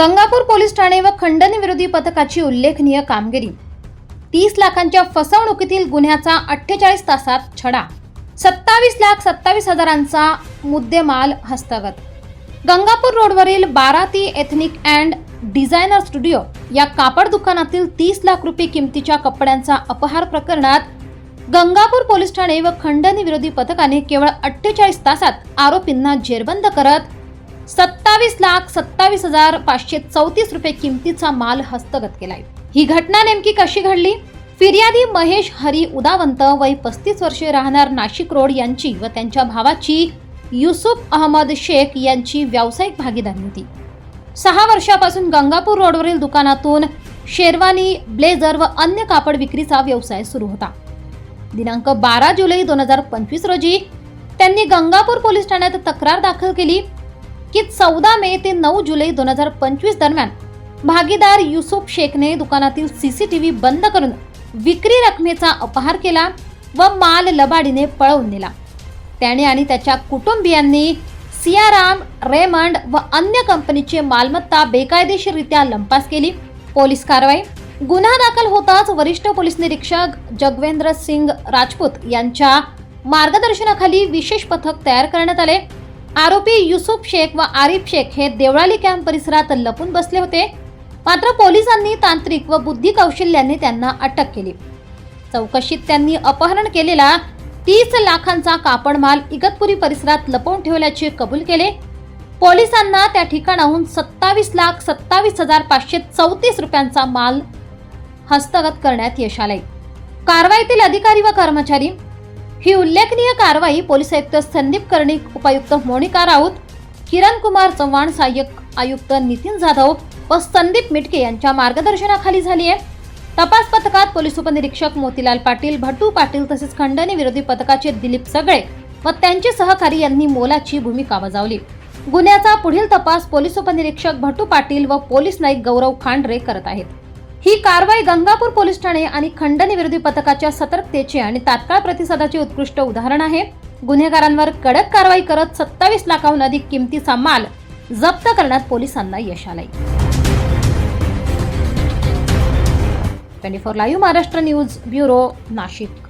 Gangapur police Thane व खंडणी विरोधी पथकाची उल्लेखनीय कामगिरी. तीस लाखांच्या फसवणुकीतील गुन्ह्याचा अठ्ठेचाळीस तासात छडा. सत्तावीस लाख सत्तावीस हजारांचा मुद्देमाल हस्तगत. गंगापूर रोडवरील बाराती एथनिक अँड डिझायनर स्टुडिओ या कापड दुकानातील तीस लाख रुपये किमतीच्या कपड्यांचा अपहार प्रकरणात गंगापूर पोलीस ठाणे व खंडणी विरोधी पथकाने केवळ अठ्ठेचाळीस तासात आरोपींना जेरबंद करत सत्तावीस लाख सत्तावीस हजार पाचशे चौतीस रुपये किमतीचा माल हस्तगत केलाय. ही घटना नेमकी कशी घडली? फिर्यादी महेश हरी उदावंत वय पस्तीस वर्षे राहणार नाशिक रोड यांची व त्यांच्या भावाची युसुफ अहमद शेख यांची व्यावसायिक भागीदारी होती. सहा वर्षापासून गंगापूर रोडवरील दुकानातून शेरवानी ब्लेझर व अन्य कापड विक्रीचा व्यवसाय सुरू होता. दिनांक बारा जुलै दोन हजार पंचवीस रोजी त्यांनी गंगापूर पोलीस ठाण्यात तक्रार दाखल केली. की चौदा मे ते नऊ जुलै दोन हजार पंचवीस दरम्यान भागीदार युसुफ शेखने दुकानातील सीसीटीव्ही बंद करून विक्री रकमेचा अपहार केला व माल लबाडीने पळवून नेला. त्याने आणि त्याच्या कुटुंबियांनी सियाराम रेमंड व अन्य कंपनीची मालमत्ता बेकायदेशीररित्या लंपास केली. पोलीस कारवाई. गुन्हा दाखल होताच वरिष्ठ पोलीस निरीक्षक जगवेंद्र सिंग राजपूत यांच्या मार्गदर्शनाखाली विशेष पथक तयार करण्यात आले. आरोपी युसुफ शेख व आरिफ शेख हे देवळाली कॅम्प परिसरात लपून बसले होते. मात्र पोलिसांनी तांत्रिक व बुद्धी कौशल्याने त्यांना अटक केली. चौकशीत त्यांनी अपहरण केलेला तीस लाखांचा कापड माल इगतपुरी परिसरात लपवून ठेवल्याचे कबूल केले. पोलिसांना त्या ठिकाणाहून सत्तावीस लाख सत्तावीस हजार पाचशे चौतीस रुपयांचा माल हस्तगत करण्यात यश आले कारवाईतील अधिकारी व कर्मचारी ही उल्लेखनीय कारवाई पोलीस आयुक्त संदीप कर्णिक उपायुक्त मोनिका राऊत किरण कुमार चव्हाण सहाय्यक आयुक्त नितीन जाधव व संदीप मिटके यांच्या मार्गदर्शनाखाली झाली आहे. तपास पथकात पोलीस उपनिरीक्षक मोतीलाल पाटील भट्टू पाटील तसेच खंडणी विरोधी पथकाचे दिलीप सगळे व त्यांचे सहकारी यांनी मोलाची भूमिका बजावली. गुन्ह्याचा पुढील तपास पोलीस उपनिरीक्षक भट्टू पाटील व पोलीस नाईक गौरव खांडरे करत आहेत. ही कारवाई गंगापूर पोलीस ठाणे आणि खंडणी विरोधी पथकाच्या सतर्कतेचे आणि तात्काळ प्रतिसादाचे उत्कृष्ट उदाहरण आहे. गुन्हेगारांवर कडक कारवाई करत सत्तावीस लाखाहून अधिक किमतीचा माल जप्त करण्यात पोलिसांना यश आलंय. Twenty four live Maharashtra news bureau Nashik.